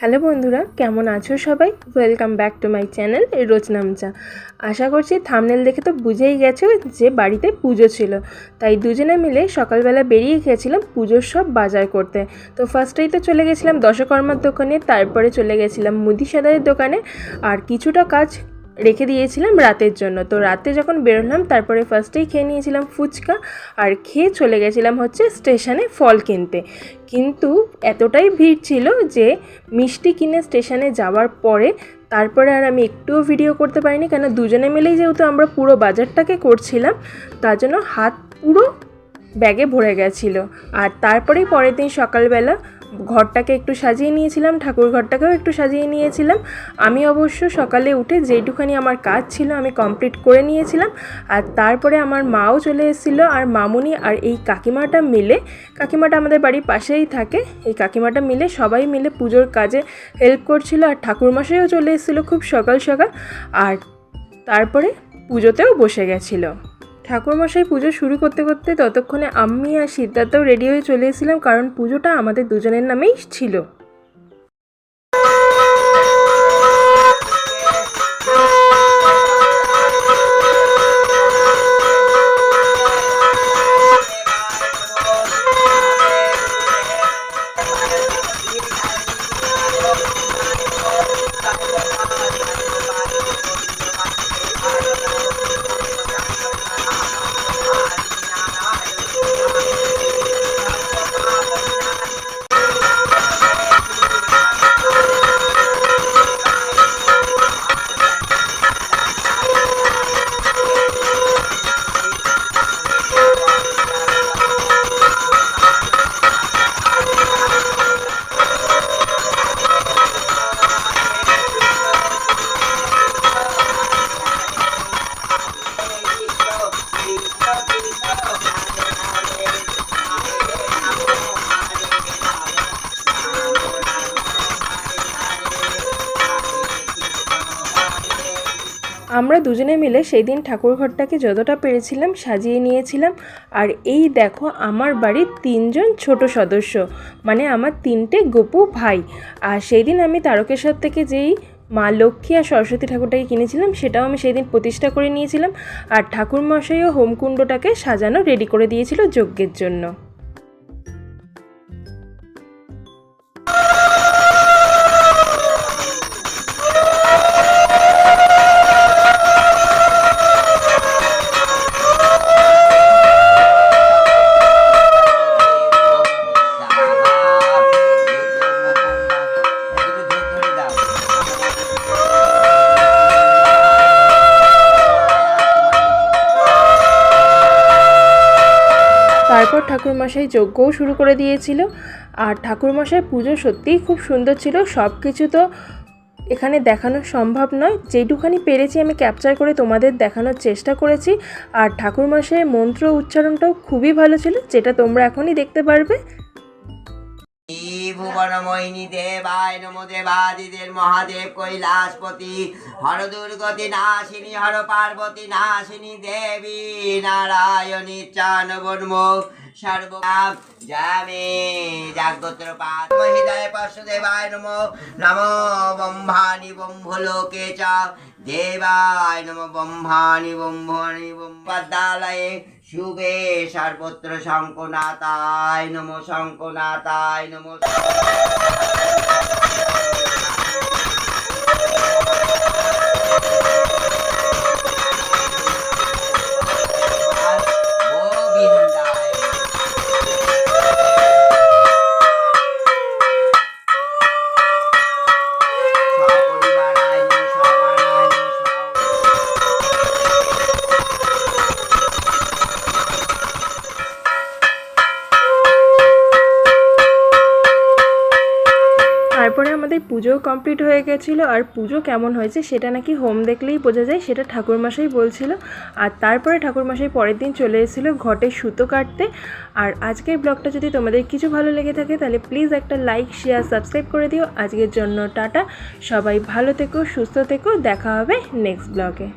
Hello বন্ধুরা, কেমন আছো সবাই? Welcome back to my channel Roznamcha. আশা করছি থামনেল দেখে তো বুঝেই গেছো যে বাড়িতে পুজো ছিল। তাই দুজনে মিলে সকালবেলা বেরিয়ে গেছিলাম পুজোর সব বাজার করতে। তো ফার্স্টেই তো চলে গেছিলাম দশকর্মার দোকানে, তারপরে চলে গেছিলাম মুদি সাদারের দোকানে। আর কিছুটা কাজ রেখে দিয়েছিলাম রাতের জন্য। তো রাতে যখন বেরোলাম, তারপরে ফার্স্টেই খেয়ে নিয়েছিলাম ফুচকা আর খেয়ে চলে গেছিলাম হচ্ছে স্টেশনে ফল কিনতে। কিন্তু এতটাই ভিড় ছিল যে মিষ্টি কিনে স্টেশনে যাওয়ার পরে তারপরে আর আমি একটুও ভিডিও করতে পারিনি, কেন দুজনে মিলেই যেহেতু আমরা পুরো বাজারটাকে করছিলাম, তার জন্য হাত পুরো ব্যাগে ভরে গেছিল। আর তারপরেই পরের দিন সকালবেলা ঘরটাকে একটু সাজিয়ে নিয়েছিলাম, ঠাকুর ঘরটাকেও একটু সাজিয়ে নিয়েছিলাম। আমি অবশ্য সকালে উঠে যেইটুখানি আমার কাজ ছিল আমি কমপ্লিট করে নিয়েছিলাম। আর তারপরে আমার মাও চলে এসেছিল আর মামুনি আর এই কাকিমাটা মিলে, কাকিমাটা আমাদের বাড়ির পাশেই থাকে, এই কাকিমাটা মিলে সবাই মিলে পুজোর কাজে হেল্প করছিল আর ঠাকুরমশাইও চলে এসেছিল খুব সকাল সকাল। আর তারপরে পুজোতেও বসে গেছিল। ঠাকুরমশাই পুজো শুরু করতে করতে ততক্ষণে আমি আর সিদ্ধার্থও রেডি হয়ে চলে এসেছিলাম, কারণ পুজোটা আমাদের দুজনের নামেই ছিল। আমরা দুজনে মিলে সেই দিন ঠাকুর ঘরটাকে যতটা পেরেছিলাম সাজিয়ে নিয়েছিলাম। আর এই দেখো, আমার বাড়ির তিনজন ছোট সদস্য মানে আমার তিনটে গপু ভাই। আর সেই দিন আমি তারকেশ্বর থেকে যেই মা লক্ষ্মী আর সরস্বতী ঠাকুরটাকে কিনেছিলাম, সেটাও আমি সেই দিন প্রতিষ্ঠা করে নিয়েছিলাম। আর ঠাকুরমশাইও হোমকুণ্ডটাকে সাজানো রেডি করে দিয়েছিল যজ্ঞের জন্য। তারপর ঠাকুরমশাই যজ্ঞও শুরু করে দিয়েছিল। আর ঠাকুরমশাই পুজো সত্যিই খুব সুন্দর ছিল। সব কিছু তো এখানে দেখানো সম্ভব নয়। যেটুখানি পেরেছি আমি ক্যাপচার করে তোমাদের দেখানোর চেষ্টা করেছি। আর ঠাকুরমশাইয়ের মন্ত্র উচ্চারণটাও খুবই ভালো ছিল, যেটা তোমরা এখনই দেখতে পারবে। ভুবনময়িনী দেবায় নম দেবাদিদের মহাদেব কৈলাসপতি। হর দুর্গতি নাশিনী, হর পার্বতী নাশিনী দেবী নারায়ণী সর্বকাম জামে। পাত নম। নম ব্রহ্মলোকে চ। দেবায় নম ব্রহ্মাণি ব্রহ্মাণি ব্রহ্মদালয়ে শুভে সর্বত্র শঙ্কনাথায় নমো শঙ্কনাথায় নম আমাদের পুজো কমপ্লিট হয়ে গেছিল আর পুজো কেমন হয়েছে সেটা নাকি হোম দেখলেই বোঝা যায়, সেটা ঠাকুরমশাই বলছিল। আর তারপরে ঠাকুরমশাই পরের দিন চলে এসেছিল ঘটে সুতো কাটতে। আর আজকের ব্লগটা যদি তোমাদের কিছু ভালো লেগে থাকে তাহলে প্লিজ একটা লাইক শেয়ার সাবস্ক্রাইব করে দিও। আজকের জন্য টাটা। সবাই ভালো থেকো, সুস্থ থেকো। দেখা হবে নেক্সট ব্লগে